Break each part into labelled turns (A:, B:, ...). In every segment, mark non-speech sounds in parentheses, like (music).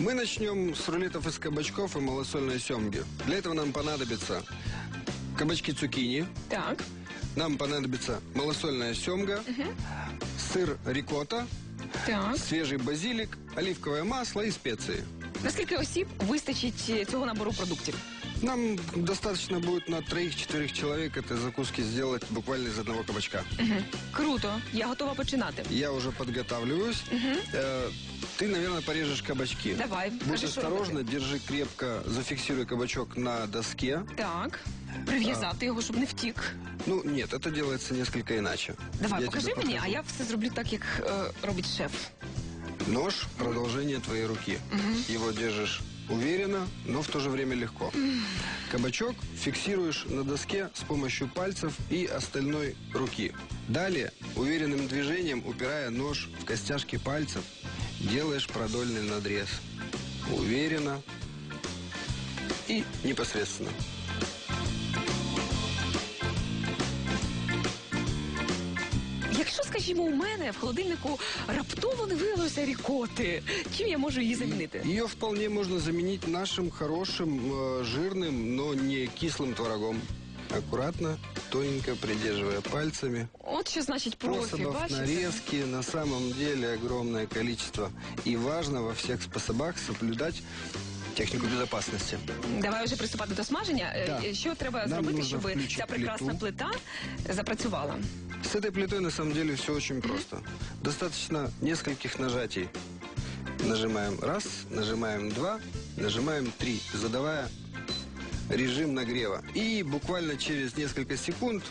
A: Мы начнем с рулетов из кабачков и малосольной семги. Для этого нам понадобится кабачки цукини,
B: Так.
A: нам понадобится малосольная семга, сыр рикотта,
B: Так.
A: свежий базилик, оливковое масло и специи.
B: Наскільки осіб вистачить е, цього набору продуктів?
A: Нам достаточно будет на троих-четырех человек этой закуски сделать буквально из одного кабачка.
B: Мгм. Круто. Я готова починати.
A: Я уже подготавливаюсь. Э, ты, наверное, порежешь кабачки.
B: Давай.
A: Будь осторожна, держи крепко, зафиксируй кабачок на доске.
B: Так. Прив'язати його, щоб не втік.
A: Ну, нет, это делается несколько иначе.
B: Давай,
A: Я
B: покажи
A: тебе
B: мені, а я все зроблю так, як е, робить шеф.
A: Нож – продолжение твоей руки. Его держишь уверенно, но в то же время легко. Кабачок фиксируешь на доске с помощью пальцев и остальной руки. Далее, уверенным движением, упирая нож в костяшки пальцев, делаешь продольный надрез. Уверенно и непосредственно.
B: Якщо, скажімо, у мене в холодильнику раптово не виявилося рікоти, чим я можу її замінити?
A: Ее вполне можно заменить нашим хорошим, э, жирным, но не кислым творогом. Аккуратно, тоненько придерживая пальцами.
B: От що значить профі,
A: Способов
B: бачите?
A: нарезки на самом деле огромное количество. И важно во всех способах соблюдать технику безопасности.
B: Давай вже приступати до смаження. Е,
A: Да.
B: Що треба
A: Нам
B: зробити,
A: нужно
B: щоб
A: включити
B: ця прекрасна
A: плиту.
B: плита запрацювала?
A: С этой плитой на самом деле все очень просто. Достаточно нескольких нажатий. Нажимаем раз, нажимаем два, нажимаем три, задавая режим нагрева. И буквально через несколько секунд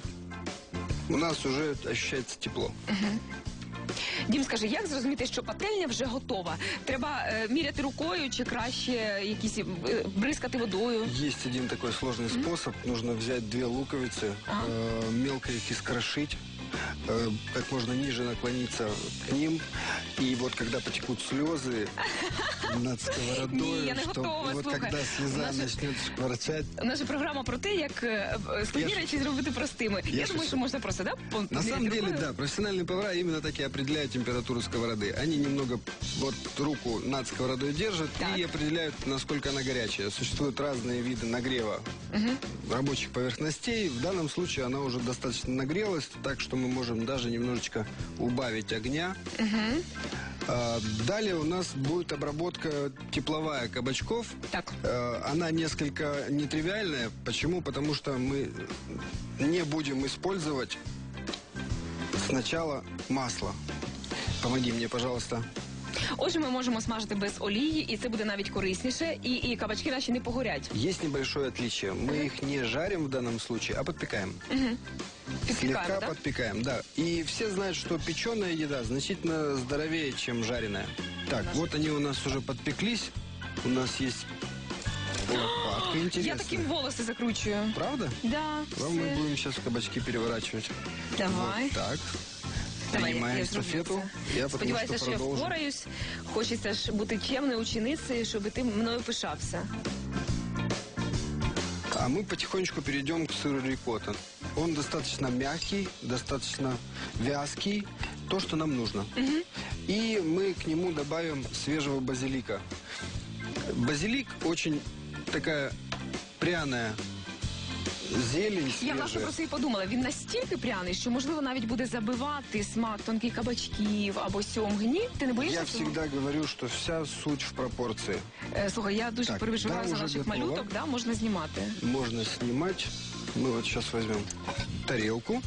A: у нас уже ощущается тепло.
B: Дім, скажи, як зрозуміти, що пательня вже готова? Треба е, міряти рукою чи краще якісь е, бризкати водою?
A: Есть один такой сложный способ. Нужно взять две луковицы,
B: Ага.
A: э, мелко их искрошить, э, как можно ниже наклониться к ним. И вот когда потекут слезы над сковородой,
B: Не, я не
A: чтоб-
B: готова,
A: вот
B: слухай.
A: когда слеза
B: Наша-
A: начнет шкварчать,
B: Наша програма про те, як е, е, складні
A: Я ж-
B: речі зробити простими. Я,
A: Я ж
B: думаю,
A: ось-
B: що можна просто, да? по-
A: На
B: поміряти
A: самом деле,
B: рукою?
A: да, профессиональные повара именно так и определяют температуру сковороды. Они немного вот руку над сковородой держат
B: Так.
A: и определяют, насколько она горячая. Существуют разные виды нагрева рабочих поверхностей. В данном случае она уже достаточно нагрелась, так что мы можем даже немножечко убавить огня. А, далее у нас будет обработка тепловая кабачков.
B: Так.
A: Э, Она несколько нетривиальная. Почему? Потому что мы не будем использовать сначала масло. Помоги мне, пожалуйста.
B: Отже, ми можемо смажити без олії, і це буде навіть корисніше, і, і кабачки наші не погорять.
A: Есть небольшое отличие. Мы их не жарим в данном случае, а подпекаем.
B: Підпікаємо,
A: Слегка
B: да?
A: подпекаем, да. И все знают, что печеная еда значительно здоровее, чем жареная. Так, вот они у нас уже подпеклись. У нас есть лопатка
B: Я
A: интересная. (gasps)
B: таким волоси закручую.
A: Правда?
B: Да,
A: Вам мы
B: все.
A: будем сейчас кабачки переворачивать.
B: Давай.
A: Вот так.
B: Давай,
A: Принимаем
B: я Сподіваюся, що я
A: продолжу.
B: впораюсь. Хочеться ж бути чемною ученицею, щоб ти мною пишався.
A: А мы потихонечку перейдем к сыру рикотта. Он достаточно мягкий, достаточно вязкий, то, что нам нужно. И мы к нему добавим свежего базилика. Базилик очень такая пряная зелень
B: Я власне
A: свежая.
B: про це і подумала. Він настільки пряний, що можливо навіть буде забивати смак тонких кабачків або сьомги. Ні, ти не боїшся
A: Я
B: цього?
A: всегда говорю, что вся суть в пропорции.
B: Е, Слухай, я дуже
A: Так,
B: переживаю
A: да,
B: за
A: уже
B: наших
A: готово.
B: малюток, да, можна знімати.
A: Можно снимать. Мы вот сейчас возьмем тарелку.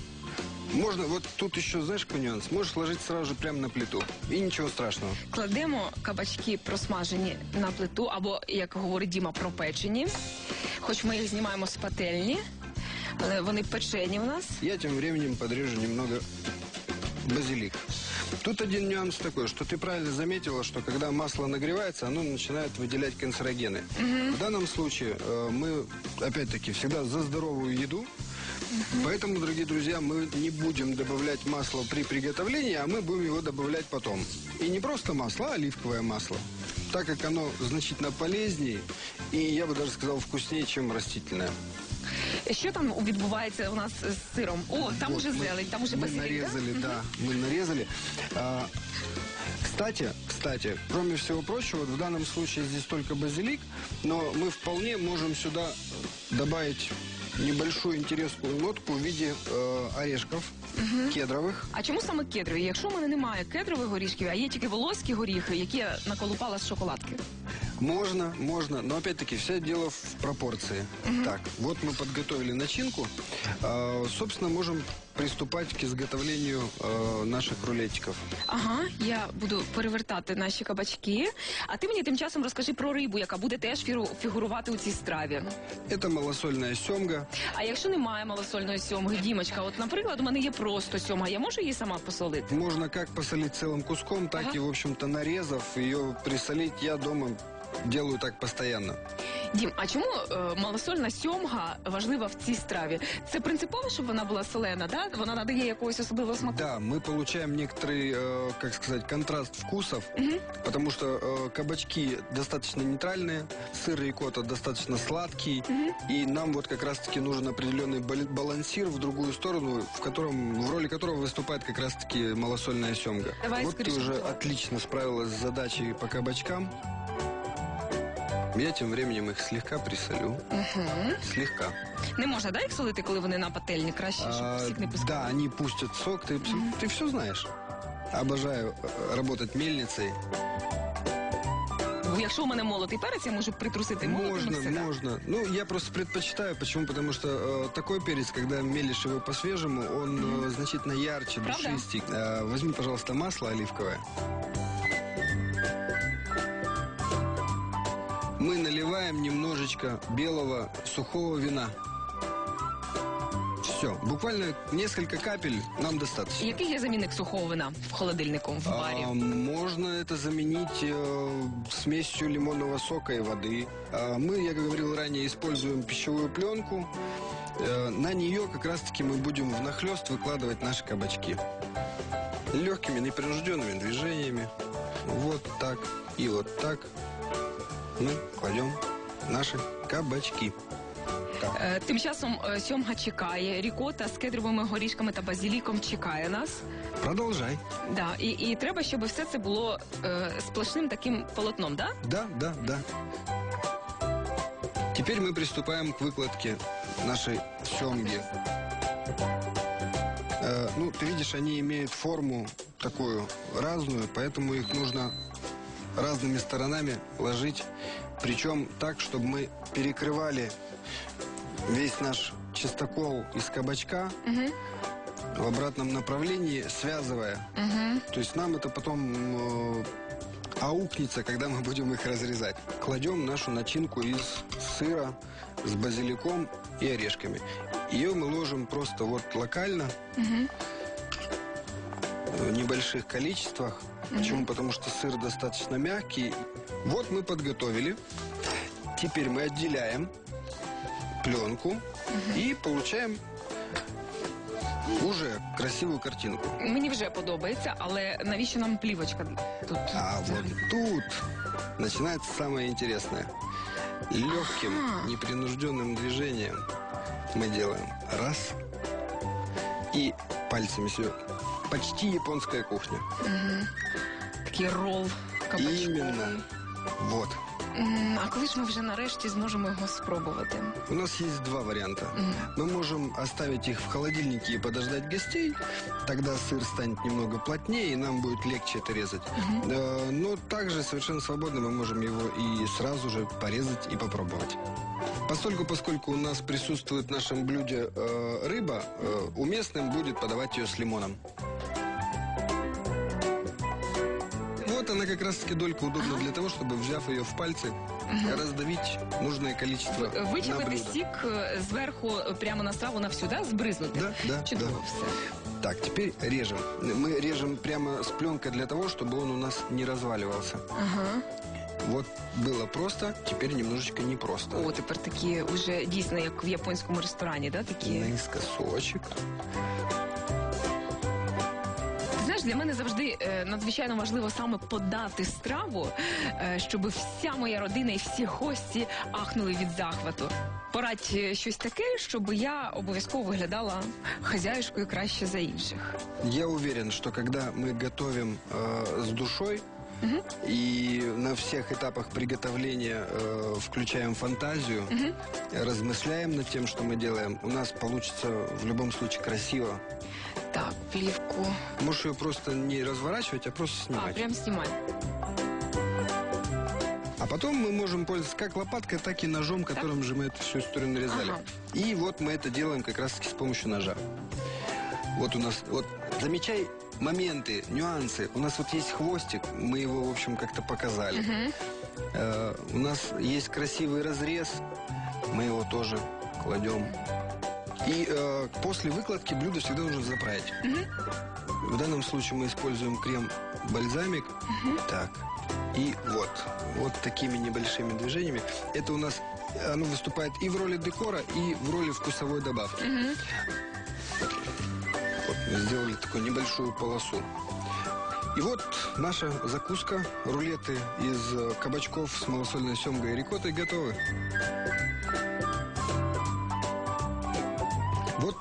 A: Можно, вот тут еще, знаешь, какой нюанс? Можешь ложить сразу же прямо на плиту. И ничего страшного.
B: Кладемо кабачки просмажені на плиту, або, як говорить Діма, пропечені. Хоч ми їх знімаємо з пательні, але вони печені у нас.
A: Я тем временем подрежу немного базилик. Тут один нюанс такой, что ты правильно заметила, что когда масло нагревается, оно начинает выделять канцерогены. В данном случае э, мы, опять-таки, всегда за здоровую еду. Поэтому, дорогие друзья, мы не будем добавлять масло при приготовлении, а мы будем его добавлять потом. И не просто масло, а оливковое масло. Так как оно значительно полезнее и, я бы даже сказал, вкуснее, чем растительное.
B: Що там відбувається у нас з сиром? О, там
A: Вот
B: уже
A: мы-
B: зелень, там уже
A: мы
B: базилік, да?
A: нарезали, да? мы нарезали. А, Кстати, кстати, кроме всего прочего, вот в данном случае здесь только базилик, но мы вполне можем сюда добавить небольшую интересную нотку в виде э, орешков кедровых.
B: А чому саме кедрові? Якщо в мене немає кедрових горішків, а є тільки волоські горіхи, які я наколупала з шоколадки.
A: Можно, можно, но опять-таки все дело в пропорции. Так, вот мы подготовили начинку. Э, собственно, можем приступать к изготовлению э, наших рулетиков.
B: Ага, я буду перевертати наші кабачки. А ти мені тим часом розкажи про рибу, яка буде теж фіру- фігурувати у цій страві.
A: Это малосольная семга.
B: А якщо немає малосольної сьомги, Дімочка, от, наприклад, у мене є просто сьомга, я можу її сама посолити?
A: Можно как посолить целым куском, так
B: Ага.
A: и, в общем-то, нарезав ее присолить. Я дома делаю так постоянно.
B: Дім, а чому е, малосольна сьомга важлива в цій страві? Це принципово, щоб вона була солена, да? Вона надає якогось особливого смаку?
A: Да, мы получаем некоторый, э, как сказать, контраст вкусов, потому что э, кабачки достаточно нейтральные, сыр рикотта достаточно сладкий, и нам вот как раз-таки нужен определенный бал- балансир в другую сторону, в котором, в роли которого выступает как раз-таки малосольная семга.
B: Давай
A: вот ты
B: скорее
A: уже
B: всего.
A: отлично справилась с задачей по кабачкам. Я тем временем их слегка присолю. Слегка.
B: Не можна, да, їх солити, коли вони на пательні? Краще, щоб
A: А,
B: сік не пускав.
A: да, они пустят сок. Ты, ты все знаешь. Обожаю э, работать мельницей.
B: Бо Якщо у мене молотий перець, я можу притрусити молотим і
A: Можно,
B: все, да?
A: можно. Ну, я просто предпочитаю. Почему? Потому что э, такой перец, когда мелешь его по-свежему, он э, значительно ярче,
B: Правда?
A: душистей. Э, возьми, пожалуйста, масло оливковое. Мы наливаем немножечко белого сухого вина. Все, буквально несколько капель нам достаточно.
B: Який є замінник сухого вина в холодильнику, в барі?
A: А, можно это заменить э, смесью лимонного сока и воды. А, мы, я как говорил ранее, используем пищевую пленку. Э, на нее как раз-таки мы будем внахлест выкладывать наши кабачки. Легкими, непринужденными движениями. Вот так и вот так мы кладем наши кабачки. Так.
B: Е, Тим часом е, сьомга чекає, рікота з кедровими горішками та базіліком чекає нас.
A: Продолжай.
B: Да, і, і треба, щоб все це було е, сплошним таким полотном, да?
A: Да, да, да. Теперь мы приступаем к выкладке нашей семги. Э, ну, ты видишь, они имеют форму такую разную, поэтому их нужно разными сторонами ложить. Причем так, чтобы мы перекрывали весь наш чистокол из кабачка в обратном направлении, связывая. То есть нам это потом э, аукнется, когда мы будем их разрезать. Кладем нашу начинку из сыра с базиликом и орешками. Ее мы ложим просто вот локально, в небольших количествах. Почему? Потому что сыр достаточно мягкий. Вот мы подготовили. Теперь мы отделяем пленку и получаем уже красивую картинку.
B: Мені вже подобається, але навіщо нам плівочка тут?
A: А вот тут начинается самое интересное. Легким,
B: Ага.
A: непринужденным движением мы делаем раз и пальцами все. Почти японская кухня.
B: Такий рол кабачковий.
A: Именно. Вот.
B: М, А коли ж ми вже нарешті зможемо його спробувати?
A: У нас есть два варианта. Мы можем оставить их в холодильнике и подождать гостей. Тогда сыр станет немного плотнее, и нам будет легче это резать. Э, Но также совершенно свободно мы можем его и сразу же порезать и попробовать. Постольку, поскольку у нас присутствует в нашем блюде э, рыба, э, уместным будет подавать ее с лимоном. она как раз-таки долька удобна для того, чтобы, взяв ее в пальцы, раздавить нужное количество на
B: Вичавити
A: блюдо.
B: сік е, зверху е, прямо на страву на всю, да? збризнути.
A: Да, да,
B: Чудово
A: да.
B: все.
A: Так, теперь режем. Мы режем прямо с пленкой для того, чтобы он у нас не разваливался.
B: Ага.
A: Вот было просто, теперь немножечко непросто.
B: О, тепер такі уже дійсно як в японському ресторані, да? такі.
A: Наискосочек.
B: Ти знаєш, знаєш, для мене завжди е, надзвичайно важливо саме подати страву, е, щоб вся моя родина і всі гості ахнули від захвату. Порадь е, щось таке, щоб я обов'язково виглядала хазяюшкою краще за інших.
A: Я уверен, что когда мы готовим э, с душой и на всех этапах приготовления э, включаем фантазию, размышляем над тем, что мы делаем, у нас получится в любом случае красиво.
B: Так, плівку.
A: Можешь ее просто не разворачивать, а просто
B: А,
A: снимать.
B: прям знімай.
A: А потом мы можем пользоваться как лопаткой, так и ножом, которым же мы эту всю историю нарезали.
B: Ага.
A: И вот мы это делаем как раз-таки с помощью ножа. Вот у нас, вот замечай моменты, нюансы. У нас вот есть хвостик, мы его, в общем, как-то показали. Э, у нас есть красивый разрез, мы его тоже кладем. И э, после выкладки блюдо всегда нужно заправить. В данном случае мы используем крем-бальзамик. Так. И вот. Вот такими небольшими движениями. Это у нас оно выступает и в роли декора, и в роли вкусовой добавки. Вот мы сделали такую небольшую полосу. И вот наша закуска, рулеты из э, кабачков с малосольной семгой и рикоттой готовы.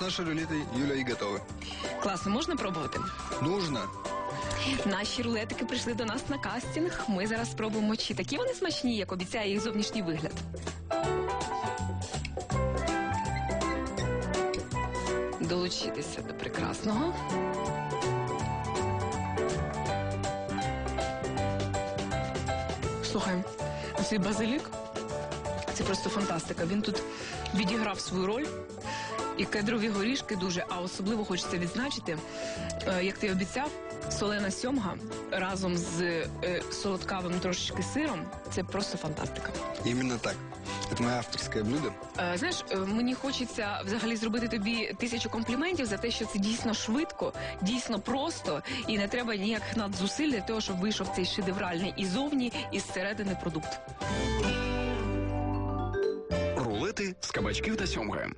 A: Наши рулеты, Юля, и готовы.
B: Класно, можна пробувати?
A: Нужно
B: Наші рулетики прийшли до нас на кастинг. Ми зараз спробуємо, чи такі вони смачні, як обіцяє їх зовнішній вигляд. Долучитися до прекрасного. Слухай, цей базилік це просто фантастика. Він тут відіграв свою роль. І кедрові горішки дуже, а особливо хочеться відзначити, е, як ти обіцяв, солена сьомга разом з е, солодкавим трошечки сиром. Це просто фантастика.
A: именно так. Это мое авторское блюдо.
B: Е, знаєш, мені хочеться взагалі зробити тобі тисячу компліментів за те, що це дійсно швидко, дійсно просто, і не треба ніяких надзусиль для того, щоб вийшов цей шедевральний і зовні, і зсередини продукт.
C: Рулети з кабачків та сьомги.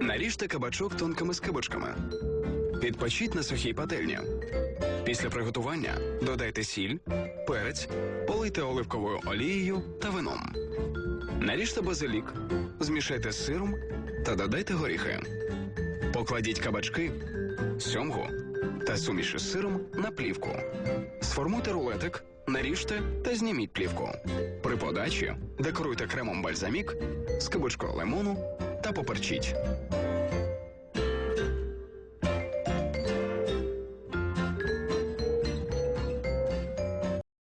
C: Наріжте кабачок тонкими скибочками. Підпечіть на сухій пательні. Після приготування додайте сіль, перець, полийте оливковою олією та вином. Наріжте базилік, змішайте з сиром та додайте горіхи. Покладіть кабачки, сьомгу та суміш із сиром на плівку. Сформуйте рулетик, наріжте та зніміть плівку. При подачі декоруйте кремом бальзамік, скибочкою лимону та поперчіть.